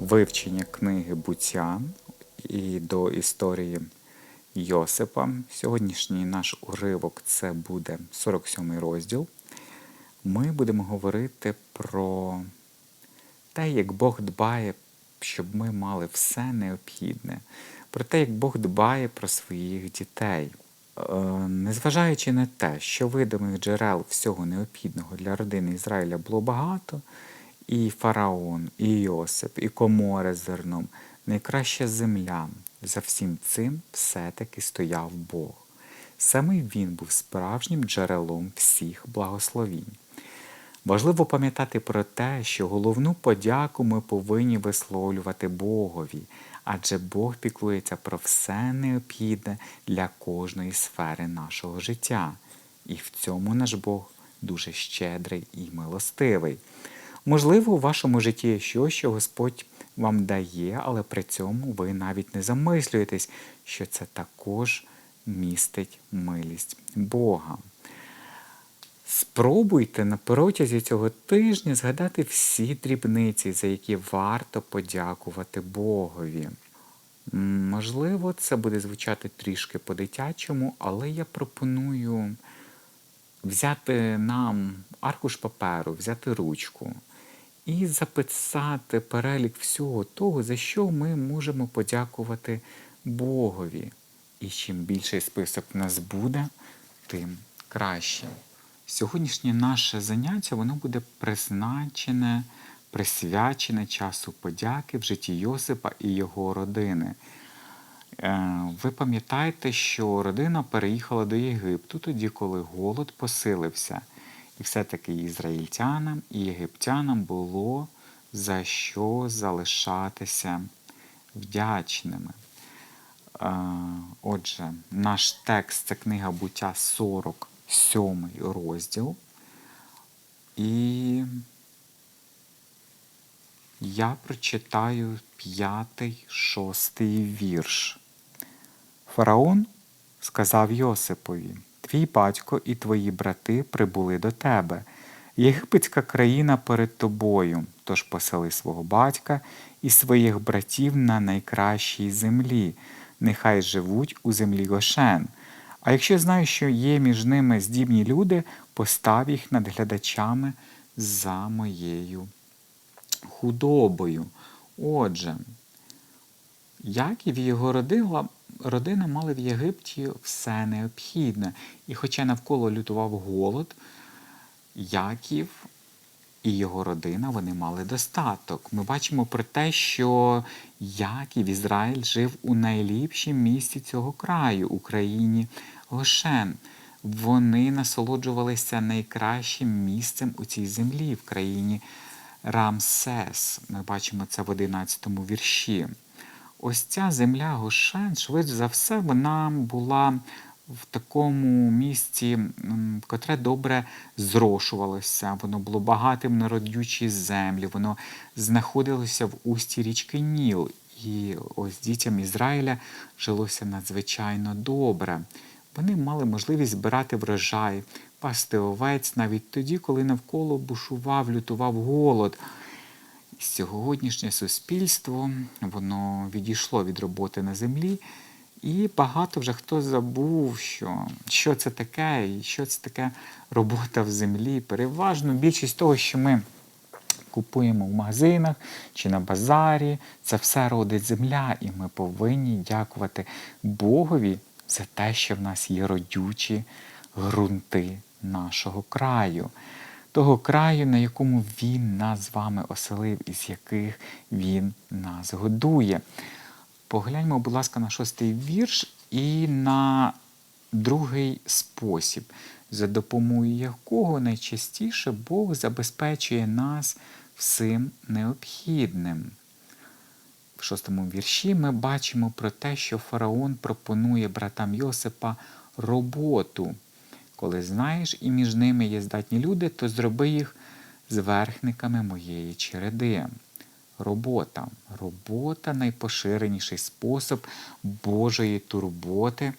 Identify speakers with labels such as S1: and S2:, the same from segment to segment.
S1: вивчення книги буття і до історії Йосипа. Сьогоднішній наш уривок це буде 47 розділ. Ми будемо говорити про те, як Бог дбає, щоб ми мали все необхідне, про те, як Бог дбає про своїх дітей. Е, Незважаючи на те, що видимих джерел всього необхідного для родини Ізраїля було багато, і фараон, і Йосип, і комори зерном, найкраща земля. За всім цим все-таки стояв Бог. Саме він був справжнім джерелом всіх благословінь. Важливо пам'ятати про те, що головну подяку ми повинні висловлювати Богові, адже Бог піклується про все необхідне для кожної сфери нашого життя. І в цьому наш Бог дуже щедрий і милостивий. Можливо, у вашому житті є щось, що Господь вам дає, але при цьому ви навіть не замислюєтесь, що це також містить милість Бога. Спробуйте на протязі цього тижня згадати всі дрібниці, за які варто подякувати Богові. Можливо, це буде звучати трішки по-дитячому, але я пропоную взяти нам аркуш паперу, взяти ручку і записати перелік всього того, за що ми можемо подякувати Богові. І чим більший список в нас буде, тим краще. Сьогоднішнє наше заняття воно буде призначене, присвячене часу подяки в житті Йосипа і його родини. Е, Ви пам'ятаєте, що родина переїхала до Єгипту тоді, коли голод посилився. І все-таки ізраїльтянам і єгиптянам було за що залишатися вдячними. Е, Отже, наш текст це книга буття 47 розділ. І я прочитаю п'ятий, шостий вірш. Фараон сказав Йосипові: Твій батько і твої брати прибули до тебе. Єгипетська країна перед тобою, тож посели свого батька і своїх братів на найкращій землі, нехай живуть у землі Гошен. А якщо знаєш, що є між ними здібні люди, постав їх над глядачами за моєю худобою. Отже, Яків і його родина, родина мали в Єгипті все необхідне. І хоча навколо лютував голод, Яків і його родина вони мали достаток. Ми бачимо про те, що Яків Ізраїль жив у найліпшім місці цього краю, Україні Гошен. Вони насолоджувалися найкращим місцем у цій землі, в країні Рамсес. Ми бачимо це в 11 вірші. Ось ця земля Гошен, швидше за все, вона була в такому місці, котре добре зрошувалося, воно було багатим на родючі землі, воно знаходилося в усті річки Ніл. І ось дітям Ізраїля жилося надзвичайно добре. Вони мали можливість збирати врожай, пасти овець навіть тоді, коли навколо бушував, лютував голод. Сьогоднішнє суспільство воно відійшло від роботи на землі, і багато вже хто забув, що, що це таке, і що це таке робота в землі. Переважно більшість того, що ми купуємо в магазинах чи на базарі, це все родить земля, і ми повинні дякувати Богові за те, що в нас є родючі ґрунти нашого краю того краю, на якому Він нас з вами оселив, із яких Він нас годує. Погляньмо, будь ласка, на шостий вірш і на другий спосіб, за допомогою якого найчастіше Бог забезпечує нас всім необхідним. В шостому вірші ми бачимо про те, що фараон пропонує братам Йосипа роботу. Коли знаєш, і між ними є здатні люди, то зроби їх зверхниками моєї череди. Робота. Робота найпоширеніший спосіб Божої турботи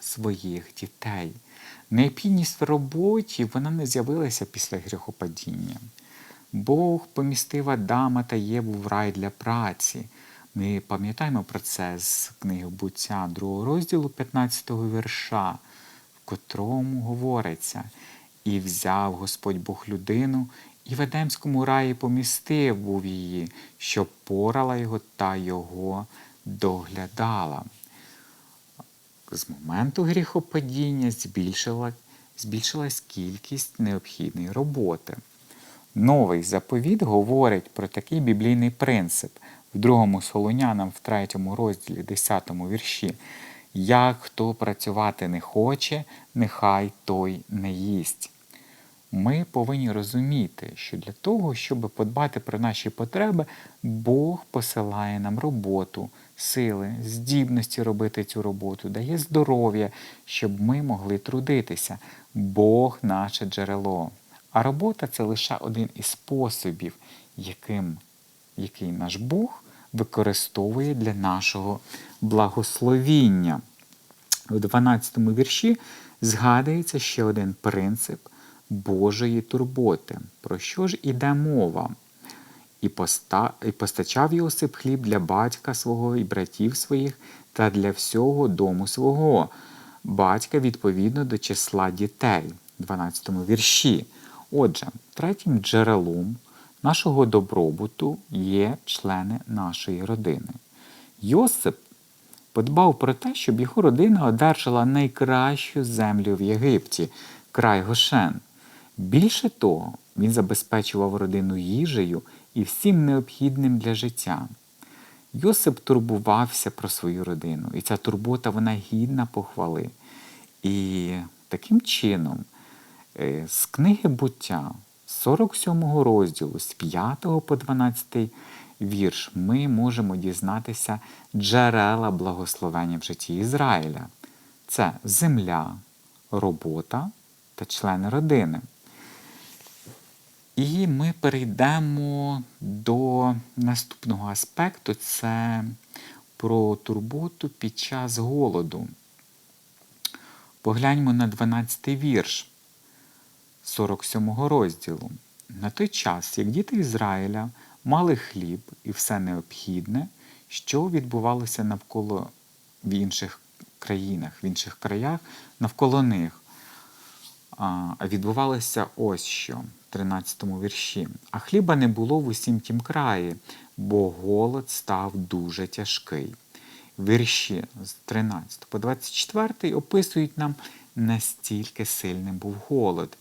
S1: своїх дітей. Необхідність в роботі вона не з'явилася після гріхопадіння. Бог помістив Адама та Єву в рай для праці. Ми пам'ятаємо про це з книги буття 2 розділу 15 вірша, в котрому говориться: І взяв Господь Бог людину, і в Едемському раї помістив був її, щоб порала його та його доглядала. З моменту гріхопадіння збільшила, збільшилась кількість необхідної роботи. Новий заповіт говорить про такий біблійний принцип в другому Солонянам, в третьому розділі, 10 вірші. Як хто працювати не хоче, нехай той не їсть. Ми повинні розуміти, що для того, щоб подбати про наші потреби, Бог посилає нам роботу, сили, здібності робити цю роботу, дає здоров'я, щоб ми могли трудитися. Бог наше джерело. А робота це лише один із способів, яким, який наш Бог використовує для нашого благословіння. У 12 вірші згадується ще один принцип Божої турботи. Про що ж іде мова? І, поста... і постачав Йосип хліб для батька свого і братів своїх та для всього дому свого, батька відповідно до числа дітей, 12 вірші. Отже, третім джерелом нашого добробуту є члени нашої родини. Йосип подбав про те, щоб його родина одержала найкращу землю в Єгипті, край Гошен. Більше того, він забезпечував родину їжею і всім необхідним для життя. Йосип турбувався про свою родину, і ця турбота вона гідна похвали. І таким чином, е, з книги буття, 47 розділу, з 5 по 12 вірш, ми можемо дізнатися джерела благословення в житті Ізраїля. Це земля, робота та члени родини. І ми перейдемо до наступного аспекту це про турботу під час голоду. Погляньмо на 12 вірш 47 розділу. На той час, як діти Ізраїля мали хліб і все необхідне, що відбувалося навколо в інших країнах, в інших краях навколо них. А відбувалося ось що в 13 вірші. А хліба не було в усім тім краї, бо голод став дуже тяжкий. Вірші з 13 по 24 описують нам, настільки сильним був голод,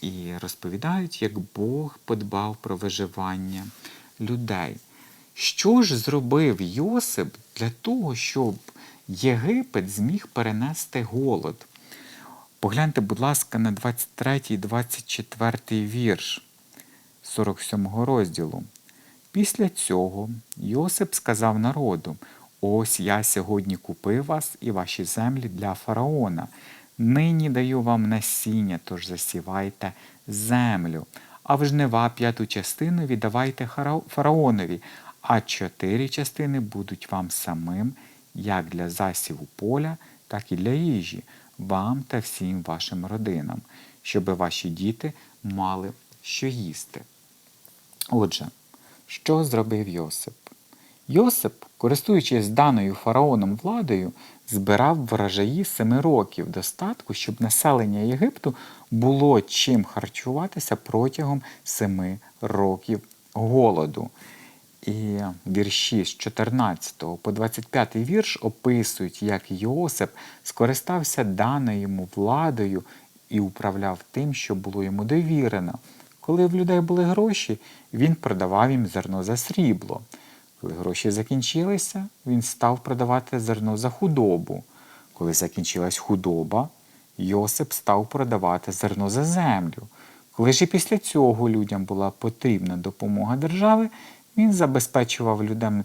S1: і розповідають, як Бог подбав про виживання людей. Що ж зробив Йосип для того, щоб Єгипет зміг перенести голод? Погляньте, будь ласка, на 23 і 24 вірш 47 розділу. Після цього Йосип сказав народу: Ось я сьогодні купив вас і ваші землі для фараона. Нині даю вам насіння, тож засівайте землю, а в жнива п'яту частину віддавайте фараонові, а чотири частини будуть вам самим, як для засіву поля, так і для їжі вам та всім вашим родинам, щоб ваші діти мали що їсти. Отже, що зробив Йосип? Йосип, користуючись даною фараоном владою, збирав врожаї семи років достатку, щоб населення Єгипту було чим харчуватися протягом семи років голоду. І вірші з 14 по 25 вірш описують, як Йосип скористався даною йому владою і управляв тим, що було йому довірено. Коли в людей були гроші, він продавав їм зерно за срібло. Коли гроші закінчилися, він став продавати зерно за худобу. Коли закінчилась худоба, Йосип став продавати зерно за землю. Коли ж і після цього людям була потрібна допомога держави, він забезпечував людям,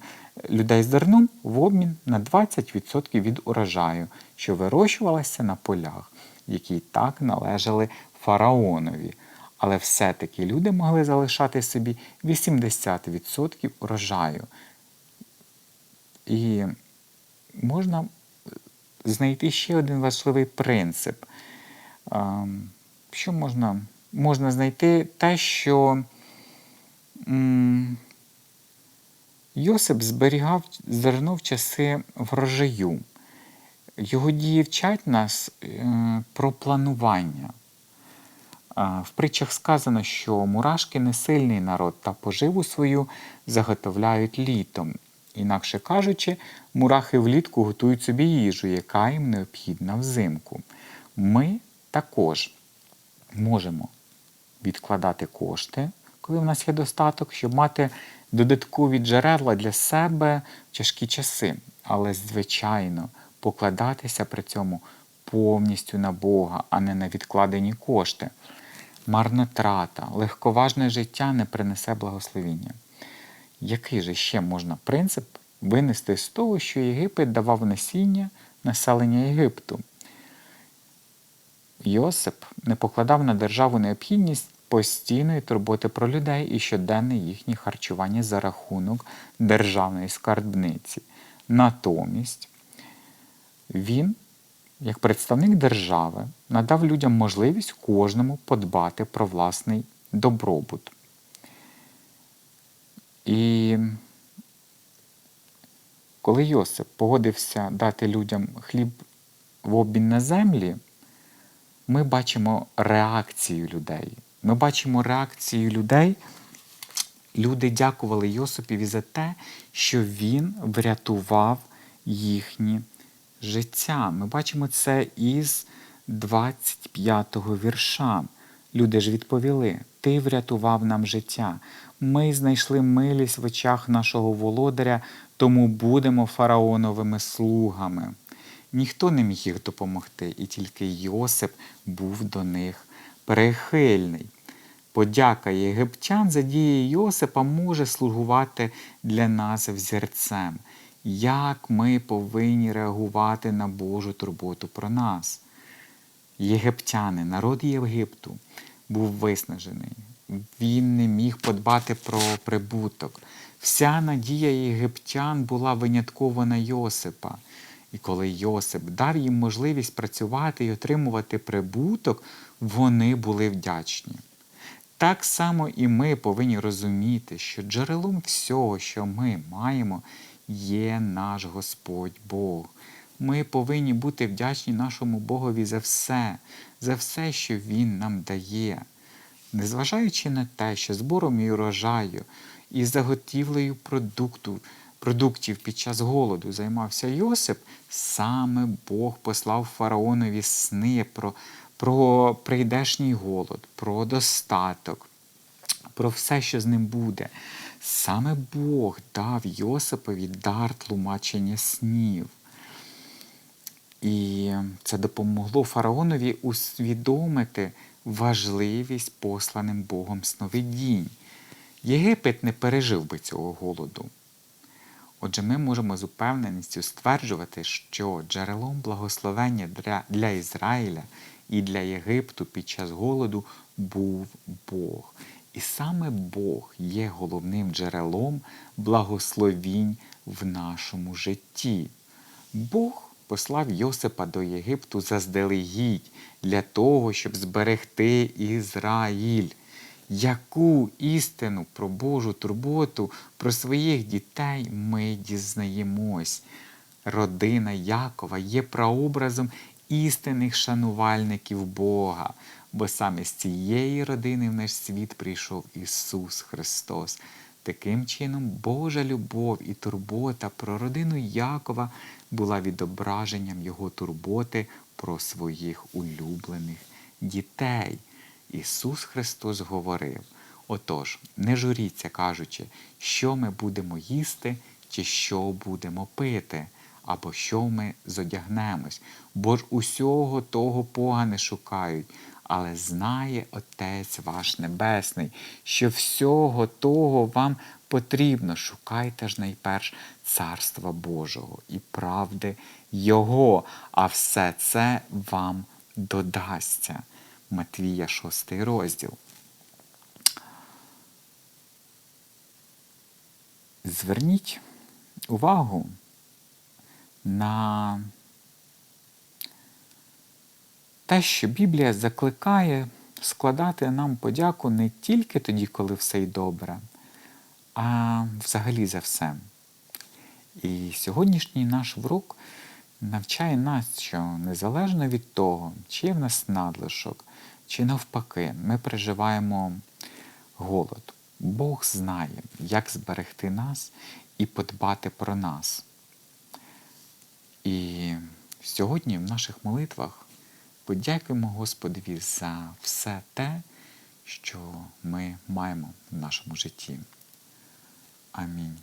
S1: людей зерном в обмін на 20% від урожаю, що вирощувалося на полях, які так належали фараонові. Але все-таки люди могли залишати собі 80% урожаю. І можна знайти ще один важливий принцип. Що можна? Можна знайти те, що Йосип зберігав зерно в часи врожаю. Його дії вчать нас е, про планування. В притчах сказано, що мурашки не сильний народ та поживу свою заготовляють літом. Інакше кажучи, мурахи влітку готують собі їжу, яка їм необхідна взимку. Ми також можемо відкладати кошти, коли в нас є достаток, щоб мати додаткові джерела для себе в тяжкі часи. Але, звичайно, покладатися при цьому повністю на Бога, а не на відкладені кошти. Марнотрата, легковажне життя не принесе благословіння. Який же ще можна принцип винести з того, що Єгипет давав насіння населення Єгипту? Йосип не покладав на державу необхідність постійної турботи про людей і щоденне їхнє харчування за рахунок державної скарбниці. Натомість він, як представник держави, надав людям можливість кожному подбати про власний добробут. І коли Йосип погодився дати людям хліб в обмін на землі, ми бачимо реакцію людей. Ми бачимо реакцію людей. Люди дякували Йосипові за те, що він врятував їхні життя. Ми бачимо це із 25-го вірша. Люди ж відповіли: Ти врятував нам життя. Ми знайшли милість в очах нашого володаря, тому будемо фараоновими слугами. Ніхто не міг їх допомогти, і тільки Йосип був до них прихильний. Подяка єгиптян за дії Йосипа може слугувати для нас взірцем, як ми повинні реагувати на Божу турботу про нас. Єгиптяни, народ Єгипту, був виснажений. Він не міг подбати про прибуток. Вся надія єгиптян була винятково на Йосипа. І коли Йосип дав їм можливість працювати і отримувати прибуток, вони були вдячні. Так само і ми повинні розуміти, що джерелом всього, що ми маємо, є наш Господь Бог. Ми повинні бути вдячні нашому Богові за все, за все, що Він нам дає. Незважаючи на те, що збором і урожаю і заготівлею продукту, продуктів під час голоду займався Йосип, саме Бог послав фараонові сни про, про прийдешній голод, про достаток, про все, що з ним буде. Саме Бог дав Йосипові дар тлумачення снів. І це допомогло фараонові усвідомити важливість посланим Богом сновидінь. Єгипет не пережив би цього голоду. Отже, ми можемо з упевненістю стверджувати, що джерелом благословення для, Ізраїля і для Єгипту під час голоду був Бог. І саме Бог є головним джерелом благословінь в нашому житті. Бог послав Йосипа до Єгипту заздалегідь для того, щоб зберегти Ізраїль. Яку істину про Божу турботу, про своїх дітей ми дізнаємось. Родина Якова є прообразом істинних шанувальників Бога, бо саме з цієї родини в наш світ прийшов Ісус Христос. Таким чином, Божа любов і турбота про родину Якова була відображенням Його турботи про своїх улюблених дітей. Ісус Христос говорив: Отож, не журіться, кажучи, що ми будемо їсти, чи що будемо пити, або що ми зодягнемось, бо ж усього того погане шукають, але знає Отець ваш Небесний, що всього того вам потрібно. Шукайте ж найперш Царства Божого і правди Його, а все це вам додасться. Матвія, 6 розділ. Зверніть увагу на те, що Біблія закликає складати нам подяку не тільки тоді, коли все й добре, а взагалі за все. І сьогоднішній наш урок навчає нас, що незалежно від того, чи в нас надлишок, чи навпаки, ми переживаємо голод. Бог знає, як зберегти нас і подбати про нас. І сьогодні в наших молитвах подякуємо Господові за все те, що ми маємо в нашому житті. Амінь.